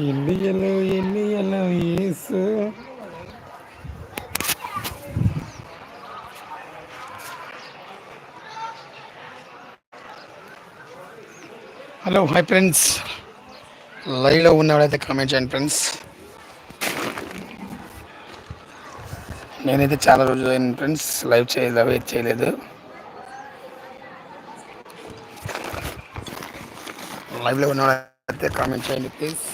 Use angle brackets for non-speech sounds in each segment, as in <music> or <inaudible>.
ఎన్నియలు ఎన్నియలు ఏసు hello hi friends లైవ్లో ఉన్నవాడైతే కామెంట్ చేయండి ఫ్రెండ్స్ నేనైతే చాలా రోజులు అయిన ఫ్రెండ్స్ లైవ్ చేయలేదు వెయిట్ చేయలేదు. లైవ్లో ఉన్నవాడైతే కామెంట్ చేయండి ప్లీజ్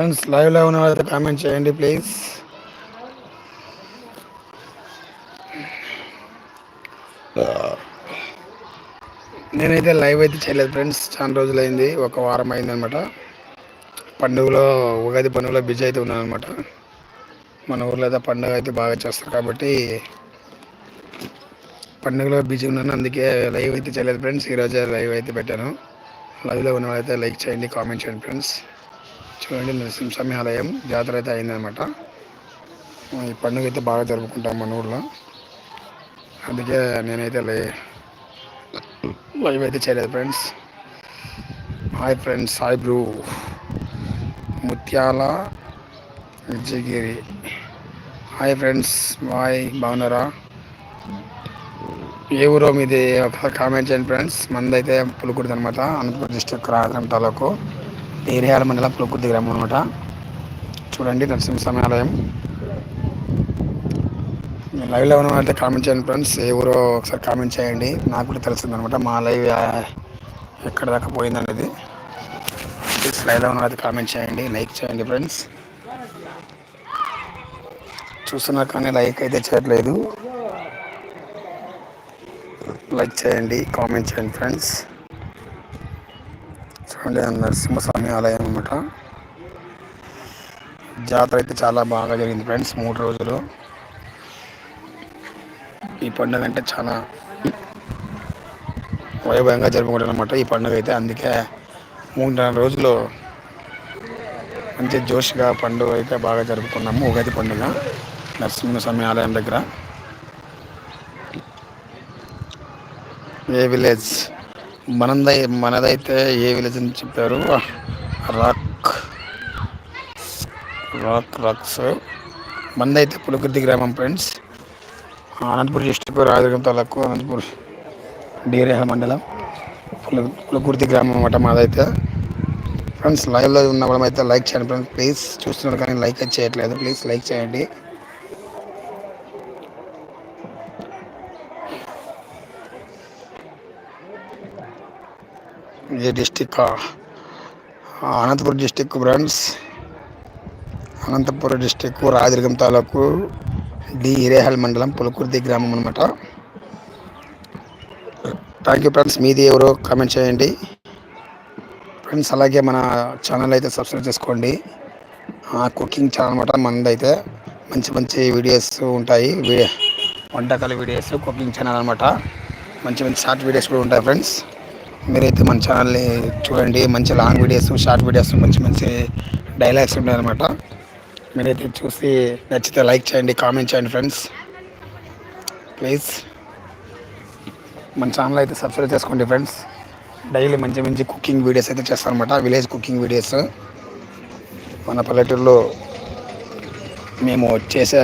ఫ్రెండ్స్ లైవ్లో ఉన్న వాళ్ళైతే కామెంట్ చేయండి ప్లీజ్ నేనైతే లైవ్ అయితే చేయలేదు ఫ్రెండ్స్ చాలా రోజులైంది ఒక వారం అయింది అనమాట పండుగలో ఉగాది పండుగలో బిజీ అయితే ఉన్నాను అనమాట మన ఊర్లో అయితే పండుగ అయితే బాగా చేస్తారు కాబట్టి పండుగలో బిజీ ఉన్నాను అందుకే లైవ్ అయితే చేయలేదు ఫ్రెండ్స్. ఈరోజే లైవ్ అయితే పెట్టాను. లైవ్లో ఉన్న వాళ్ళైతే లైక్ చేయండి కామెంట్ చేయండి ఫ్రెండ్స్. చూడండి నరసింహస్వామి ఆలయం జాతర అయితే అయిందనమాట ఈ పండుగ అయితే బాగా జరుపుకుంటాం మన ఊళ్ళో అందుకే నేనైతే లై లైవ్ అయితే చేయలేదు friends. Hi friends hi bro. Mutyala Vijayagiri. Hi friends bye బాగున్నారా? ఏ ఊరో మీది? కామెంట్ చేయండి ఫ్రెండ్స్. మందైతే పులుకుడిది అనమాట అనంతపురం డిస్టిక్ రాజం తాలూకు. ఏరియాల మండలం పులుకుర్తి గ్రామం అనమాట చూడండి నరసింహస్వామి ఆలయం లైవ్లో ఉన్నవారైతే కామెంట్ చేయండి ఫ్రెండ్స్. ఏ ఊరో ఒకసారి కామెంట్ చేయండి. నాకు కూడా తెలిసింది అనమాట మా లైవ్ ఎక్కడ దాకా పోయిందనేది లైవ్లో ఉన్నవారైతే కామెంట్ చేయండి లైక్ చేయండి ఫ్రెండ్స్. చూస్తున్నా కానీ లైక్ అయితే చేయట్లేదు. లైక్ చేయండి కామెంట్ చేయండి ఫ్రెండ్స్. చూడండి నరసింహస్వామి ఆలయం అనమాట జాతర అయితే చాలా బాగా జరిగింది ఫ్రెండ్స్ మూడు రోజులు. ఈ పండుగ అంటే చాలా వైభవంగా జరుపుకుంటారు అనమాట ఈ పండుగ అయితే అందుకే మూడున్నర రోజులు మంచి జోష్గా పండుగ అయితే బాగా జరుపుకున్నాము. ఉగాది పండుగ నరసింహస్వామి ఆలయం దగ్గర. ఏ విలేజ్? మనదై మనదైతే ఏ విలేజ్ అని చెప్పారు? రాక్. Rock rocks. మనదైతే పులకృతి గ్రామం ఫ్రెండ్స్. అనంతపురం డిస్టిక్ రాజగం తాలూకు అనంతపురం డీరేహ మండలం. పుల పులకుర్తి గ్రామం అనమాట మాదైతే. ఫ్రెండ్స్ లైవ్లో ఉన్న వాళ్ళమైతే అయితే లైక్ చేయండి ఫ్రెండ్స్. ప్లీజ్ చూస్తున్నారు కానీ లైక్ చేయట్లేదు. ప్లీజ్ లైక్ చేయండి. ఏ district Anantapur district friends Anantapur district Rajarikam taluk D ఇరేహల్ మండలం పులకుర్తి గ్రామం అనమాట థ్యాంక్ యూ ఫ్రెండ్స్ మీది ఎవరో కామెంట్ చేయండి. ఫ్రెండ్స్ అలాగే మన ఛానల్ అయితే సబ్స్క్రైబ్ చేసుకోండి. కుకింగ్ ఛానల్ అనమాట మనదైతే మంచి మంచి వీడియోస్ ఉంటాయి. వంటకాల వీడియోస్ కుకింగ్ ఛానల్ అనమాట మంచి మంచి షార్ట్ వీడియోస్ కూడా ఉంటాయి ఫ్రెండ్స్ మీరైతే మన ఛానల్ని చూడండి మంచి లాంగ్ వీడియోస్ షార్ట్ వీడియోస్ మంచి మంచి డైలాగ్స్ ఉన్నాయన్నమాట. మీరైతే చూసి నచ్చితే లైక్ చేయండి కామెంట్ చేయండి ఫ్రెండ్స్ ప్లీజ్ మన ఛానల్ అయితే సబ్స్క్రైబ్ చేసుకోండి ఫ్రెండ్స్ డైలీ మంచి మంచి కుకింగ్ వీడియోస్ అయితే చేస్తానమాట అనమాట విలేజ్ కుకింగ్ వీడియోస్ మన పల్లెటూరులో మేము చేసే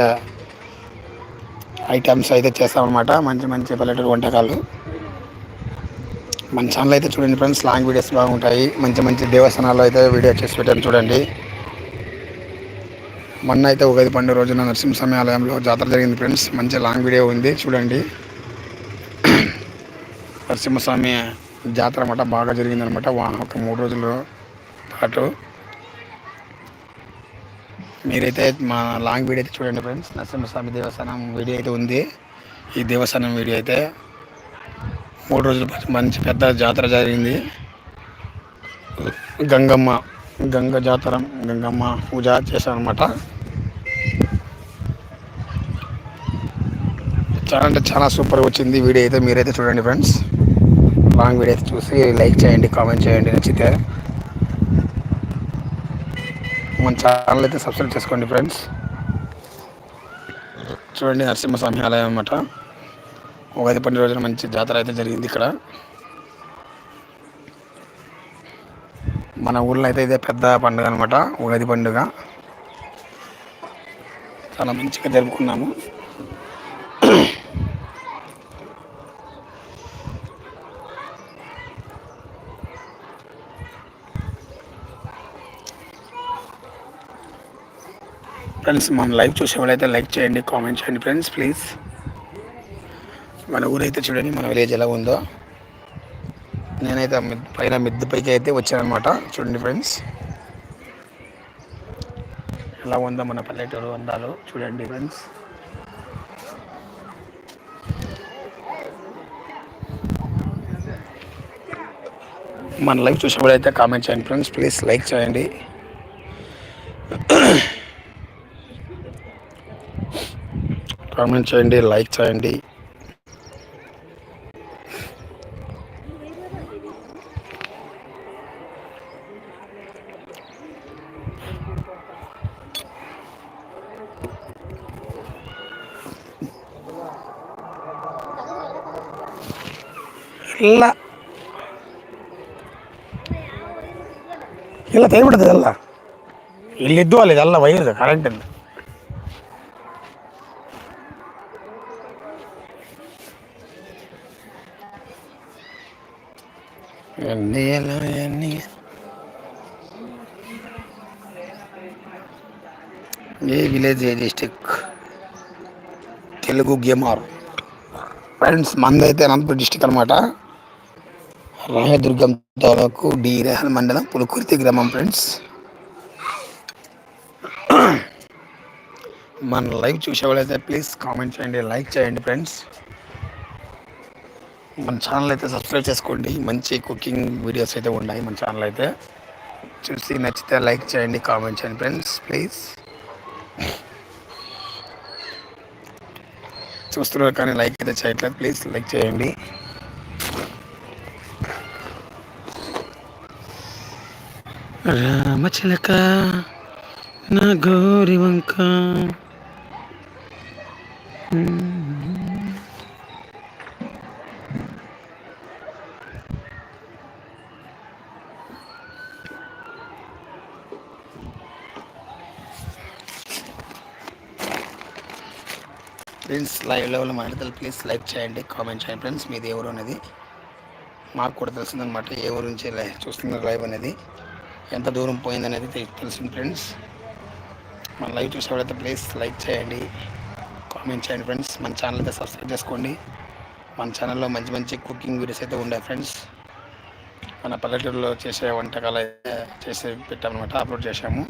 ఐటమ్స్ అయితే చేస్తామన్నమాట మంచి మంచి పల్లెటూరు వంటకాలు. మన ఛానల్ అయితే చూడండి ఫ్రెండ్స్ లాంగ్ వీడియోస్ బాగుంటాయి. మంచి మంచి దేవస్థానాల్లో అయితే వీడియో చేసి పెట్టాను చూడండి. మొన్న అయితే ఉగాది పండుగ రోజున నరసింహస్వామి ఆలయంలో జాతర జరిగింది ఫ్రెండ్స్ మంచి లాంగ్ వీడియో ఉంది చూడండి. <clears throat> నరసింహస్వామి జాతర అన్నమాట బాగా జరిగిందనమాట ఒక మూడు రోజుల పాటు. మీరైతే మా లాంగ్ వీడియో అయితే చూడండి ఫ్రెండ్స్ నరసింహస్వామి దేవస్థానం వీడియో అయితే ఉంది. ఈ దేవస్థానం వీడియో అయితే మూడు రోజులు మంచి పెద్ద జాతర జరిగింది. గంగమ్మ గంగ జాతర గంగమ్మ పూజ చేశాను అనమాట చాలా అంటే చాలా సూపర్ వచ్చింది వీడియో అయితే మీరైతే చూడండి ఫ్రెండ్స్ లాంగ్ వీడియో అయితే చూసి లైక్ చేయండి కామెంట్ చేయండి నచ్చితే. మన ఛానల్ అయితే సబ్స్క్రైబ్ చేసుకోండి ఫ్రెండ్స్ చూడండి నరసింహస్వామి ఆలయం అన్నమాట. ఉగాది పండుగ రోజున మంచి జాతర అయితే జరిగింది ఇక్కడ. మన ఊళ్ళో అయితే ఇదే పెద్ద పండుగ అనమాట ఉగాది పండుగ. చాలా మంచిగా జరుపుకున్నాము. ఫ్రెండ్స్ మన లైవ్ చూసే వాళ్ళైతే లైక్ చేయండి కామెంట్ చేయండి ఫ్రెండ్స్ ప్లీజ్ మన ఊరైతే చూడండి మన విలేజ్ ఎలా ఉందో. నేనైతే పైన మిద్దె పైకి అయితే వచ్చానమాట చూడండి ఫ్రెండ్స్ ఎలా ఉందో మన పల్లెటూరు అందాలు చూడండి ఫ్రెండ్స్ మన లైఫ్ చూసినప్పుడైతే కామెంట్ చేయండి ఫ్రెండ్స్ ప్లీజ్ లైక్ చేయండి. కామెంట్ చేయండి లైక్ చేయండి. ಇಲ್ಲ ಇಲ್ಲ ತೆಗಿಬಿಡ್ತದೆ ಎಲ್ಲ ಇಲ್ಲಿದ್ದು ಅಲ್ಲಿ ಇದೆಲ್ಲ ವೈರ್ದು ಕರೆಂಟಿಂದ ಎಣ್ಣೆ ಎಲ್ಲ ಎಣ್ಣೆ a village a district Telugu gamer friends మందైతే Anantapuram district అనమాట రాయదుర్గం తాలూకు డి. రేహల్ మండలం పులుకుర్తి గ్రామం ఫ్రెండ్స్. మన లైవ్ చూసేవాళ్ళైతే ప్లీజ్ కామెంట్ చేయండి లైక్ చేయండి ఫ్రెండ్స్. మన ఛానల్ అయితే సబ్స్క్రైబ్ చేసుకోండి. మంచి కుకింగ్ వీడియోస్ అయితే ఉన్నాయి మన ఛానల్ అయితే. చూసి నచ్చితే లైక్ చేయండి కామెంట్ చేయండి ఫ్రెండ్స్ ప్లీజ్. చూస్తున్నారు కానీ లైక్ అయితే చేయట్లేదు. ప్లీజ్ లైక్ చేయండి. రామచిలక నా గోరి వంక. ఫ్రెండ్స్ లైవ్ లెవెల్ మాట్లాడతారు ప్లీజ్ లైక్ చేయండి కామెంట్ చేయండి. ఫ్రెండ్స్ మీది ఎవరు అనేది మాకు కూడా తెలిసిందనమాట ఏ ఎవరు నుంచి చూస్తున్నారు లైవ్ అనేది. ఎంత దూరం పోయిందనేది తెలిసింది ఫ్రెండ్స్. మన లైవ్ చూసేవాళ్ళైతే ప్లీజ్ లైక్ చేయండి కామెంట్ చేయండి ఫ్రెండ్స్. మన ఛానల్ అయితే సబ్స్క్రైబ్ చేసుకోండి. మన ఛానల్లో మంచి మంచి కుకింగ్ వీడియోస్ అయితే ఉండే ఫ్రెండ్స్. మన పల్లెటూరులో చేసే వంటకాలు అయితే చేసి పెట్టామన్నమాట అప్లోడ్ చేసాము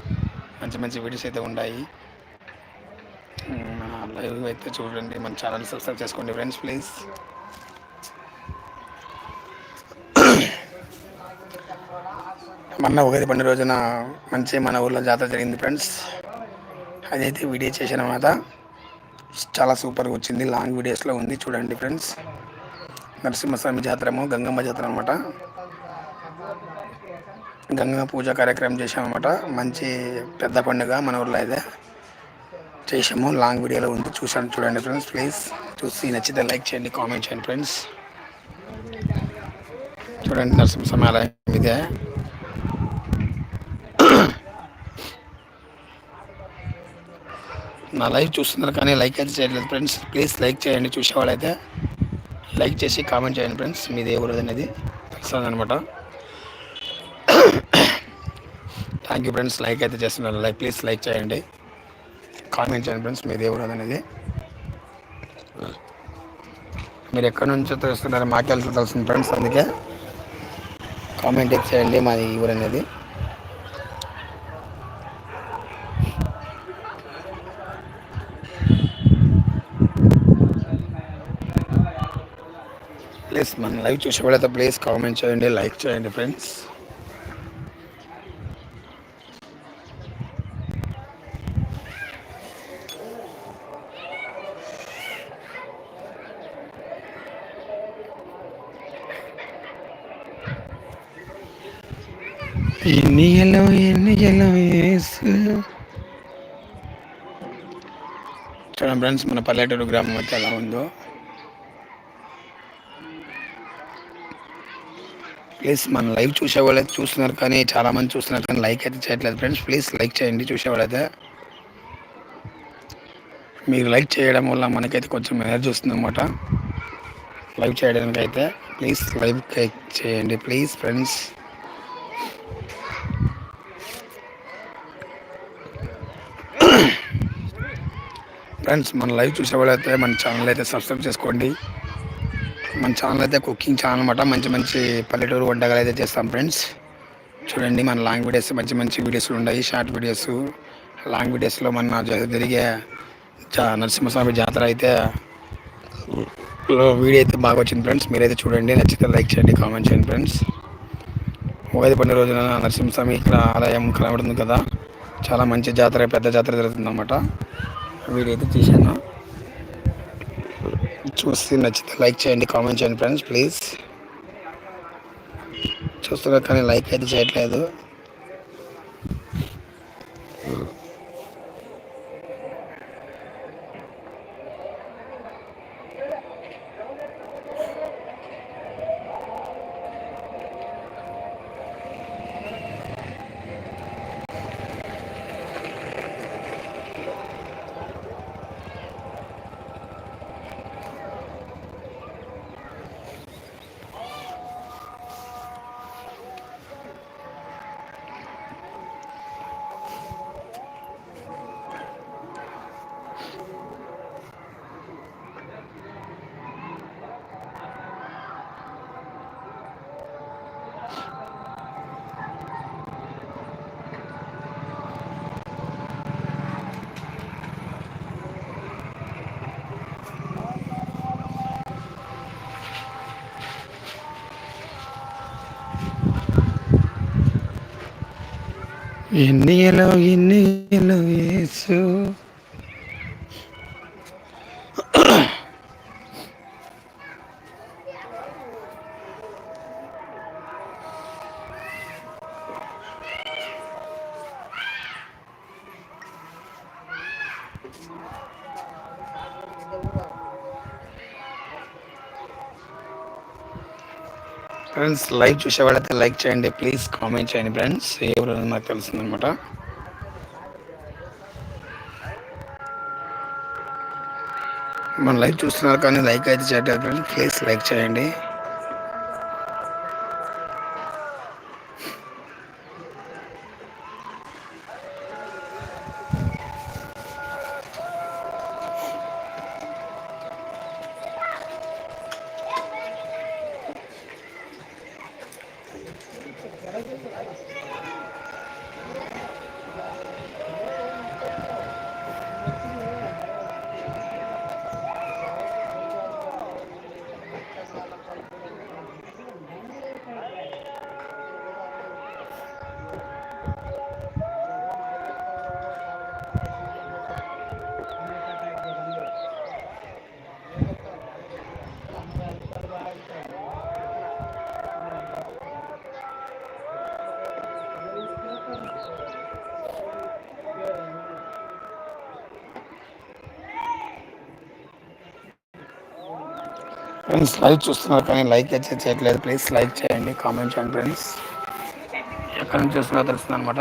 మంచి మంచి వీడియోస్ అయితే ఉన్నాయి లైవ్ అయితే చూడండి మన ఛానల్ సబ్స్క్రైబ్ చేసుకోండి ఫ్రెండ్స్ ప్లీజ్. మొన్న ఉగాది పండుగ రోజున మంచి మన ఊళ్ళో జాతర జరిగింది ఫ్రెండ్స్. అదైతే వీడియో చేసిన మాట. చాలా సూపర్గా వచ్చింది. లాంగ్ వీడియోస్లో ఉంది చూడండి ఫ్రెండ్స్. నరసింహస్వామి జాతరము గంగమ్మ జాతర అనమాట గంగమ్మ పూజ కార్యక్రమం చేసామన్నమాట మంచి పెద్ద పండుగ మన ఊళ్ళో అయితే చేసాము లాంగ్ వీడియోలో ఉంది. చూసాను చూడండి ఫ్రెండ్స్ ప్లీజ్. చూసి నచ్చితే లైక్ చేయండి కామెంట్ చేయండి ఫ్రెండ్స్. చూడండి నరసింహ సమాలయం ఇదే. నా లైవ్ చూస్తున్నారు కానీ లైక్ అయితే చేయట్లేదు ఫ్రెండ్స్. ప్లీజ్ లైక్ చేయండి చూసేవాళ్ళైతే లైక్ చేసి కామెంట్ చేయండి ఫ్రెండ్స్. మీది ఎవరు అనేది తెలుస్తుంది అనమాట థ్యాంక్ యూ ఫ్రెండ్స్ లైక్ అయితే చేస్తున్నారు. లైక్ ప్లీజ్ లైక్ చేయండి. కామెంట్ చేయండి ఫ్రెండ్స్. మీది ఎవరు అనేది. మీరు ఎక్కడి నుంచో తెలుస్తున్నారో మాకే తెలుస్తుంది ఫ్రెండ్స్. అందుకే కామెంట్ చేయండి మాది ఊరు అనేది. ప్లీజ్ మన లైవ్ చూసే వాళ్ళైతే ప్లీజ్ కామెంట్ చేయండి లైక్ చేయండి ఫ్రెండ్స్ ఎన్నికలో ఎన్నికలో చూడండి ఫ్రెండ్స్ మన పల్లెటూరు గ్రామం అయితే ఎలా ఉందో. ప్లీజ్ మన లైవ్ చూసే వాళ్ళైతే చూస్తున్నారు కానీ చాలామంది చూస్తున్నారు కానీ లైక్ అయితే చేయట్లేదు. ఫ్రెండ్స్ ప్లీజ్ లైక్ చేయండి చూసేవాళ్ళైతే మీరు లైక్ చేయడం వల్ల మనకైతే కొంచెం ఎనర్జీ వస్తుంది అనమాట లైవ్ చేయడానికి అయితే ప్లీజ్ లైవ్ చేయండి. ప్లీజ్ ఫ్రెండ్స్ ఫ్రెండ్స్ మన లైవ్ చూసేవాళ్ళైతే మన ఛానల్ అయితే సబ్స్క్రైబ్ చేసుకోండి. మన ఛానల్ అయితే కుకింగ్ ఛానల్ అనమాట మంచి మంచి పల్లెటూరు వంటకాలు అయితే చేస్తాం ఫ్రెండ్స్ చూడండి మన లాంగ్ వీడియోస్ మంచి మంచి వీడియోస్ ఉన్నాయి షార్ట్ వీడియోస్ లాంగ్ వీడియోస్లో మన జరిగే నరసింహస్వామి జాతర అయితే వీడియో అయితే బాగా వచ్చింది ఫ్రెండ్స్ మీరైతే చూడండి నచ్చితే లైక్ చేయండి కామెంట్ చేయండి ఫ్రెండ్స్ ఉగాది పండుగ రోజున నరసింహస్వామి ఇక్కడ ఆలయం కనబడుతుంది కదా. చాలా మంచి జాతర పెద్ద జాతర జరుగుతుంది అనమాట వీడియో అయితే తీసాను చూసి నచ్చితే లైక్ చేయండి కామెంట్ చేయండి ఫ్రెండ్స్ ప్లీజ్ చూస్తున్నారు కానీ లైక్ అయితే చేయట్లేదు. എന്നിയലോ ഇന്നിയലോ യേശു. ఫ్రెండ్స్ లైవ్ చూసే వాళ్ళైతే లైక్ చేయండి ప్లీజ్ కామెంట్ చేయండి ఫ్రెండ్స్. ఎవరు నాకు తెలుస్తుంది అనమాట మన లైవ్ చూస్తున్నారు కానీ లైక్ అయితే చేయట్లేదు ఫ్రెండ్స్. ప్లీజ్ లైక్ చేయండి. ఫ్రెండ్స్ లైవ్ చూస్తున్నారు కానీ లైక్ అయితే చేయట్లేదు. ప్లీజ్ లైక్ చేయండి కామెంట్ చేయండి ఫ్రెండ్స్. ఎక్కడి నుంచి చూస్తున్నారో తెలుస్తుంది అనమాట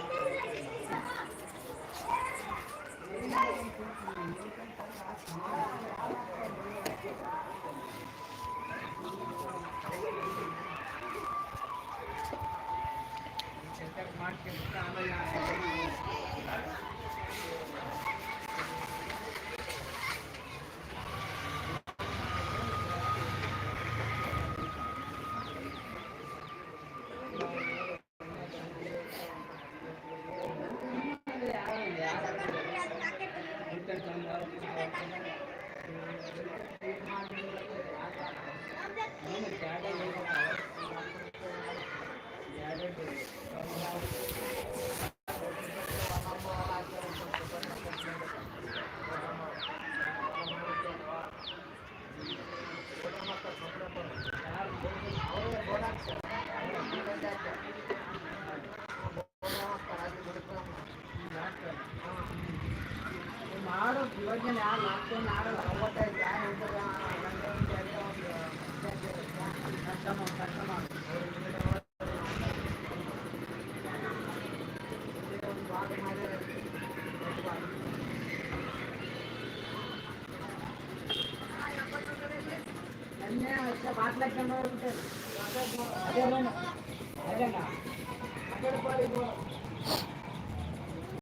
Thank you. 我你俩拿，都拿着了。我在家弄这边啊们在小区，在这个小区，俺们什么，看什么。